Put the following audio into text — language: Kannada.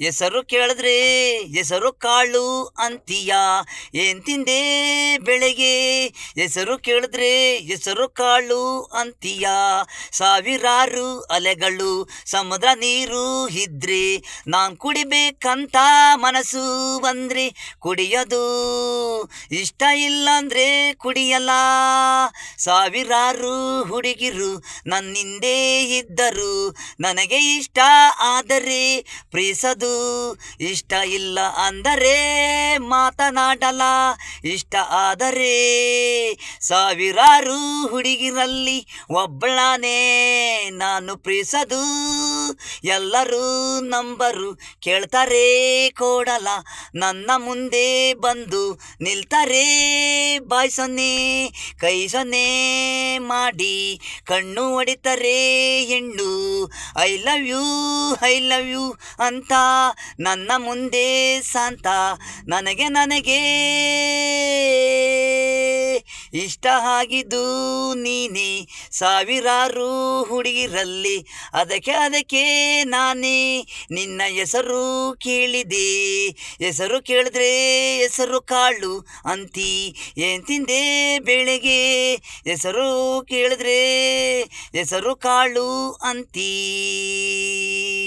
ಹೆಸರು ಕೇಳಿದ್ರೆ ಹೆಸರು ಕಾಳು ಅಂತೀಯ ಏನ್ ತಿಂದೆ ಬೆಳೆಗೆ? ಹೆಸರು ಕೇಳಿದ್ರೆ ಹೆಸರು ಕಾಳು ಅಂತೀಯ. ಸಾವಿರಾರು ಅಲೆಗಳು ಸಮುದ್ರ ನೀರು ಇದ್ರೆ ನಾನ್ ಕುಡಿಬೇಕಂತ ಮನಸ್ಸು ಬಂದ್ರೆ ಕುಡಿಯೋದು ಇಷ್ಟ ಇಲ್ಲ ಅಂದ್ರೆ ಕುಡಿಯಲ್ಲ. ಸಾವಿರಾರು ಹುಡುಗಿರು ನನ್ನಿಂದೆ ಇದ್ದರು, ನನಗೆ ಇಷ್ಟ ಆದರೆ ಪ್ರೀಸದು. ಇಷ್ಟ ಇಲ್ಲ ಅಂದರೆ ಮಾತನಾಡಲ್ಲ, ಇಷ್ಟ ಆದರೆ ಸಾವಿರಾರು ಹುಡುಗಿರಲ್ಲಿ ಒಬ್ಬಳಾನೇ ನಾನು ಪ್ರೀಸದು. ಎಲ್ಲರೂ ನಂಬರು ಕೇಳ್ತಾರೆ ಕೊಡಲ. ನನ್ನ ಮುಂದೆ ಬಂದು ನಿಲ್ತಾರೆ ಬಾಯ್ ಸೊನ್ನೆ, ಕೈ ಸೊನ್ನೆ ಮಾಡಿ. ಕಣ್ಣು ಹೊಡಿತಾರೆ ಹೆಣ್ಣು, I love you, I love you ಅಂತ. ನನ್ನ ಮುಂದೆ ಸಾಂತ, ನನಗೆ ನನಗೆ. ಇಷ್ಟ ಆಗಿದ್ದು ನೀನೇ. ಸಾವಿರಾರು ಹುಡುಗಿರಲ್ಲಿ ಅದಕ್ಕೆ ಅದಕ್ಕೆ ನಾನೇ. ನಿನ್ನ ಹೆಸರು ಕೇಳಿದೆ. ಹೆಸರು ಕೇಳಿದ್ರೆ ಹೆಸರು ಕಾಳು ಅಂತಿ. ಏನ್ ತಿಂದೆ ಬೆಳೆಗೆ ಹೆಸರು ಕೇಳಿದ್ರೆ ಹೆಸರು ಕಾಳು ಅಂತೀ.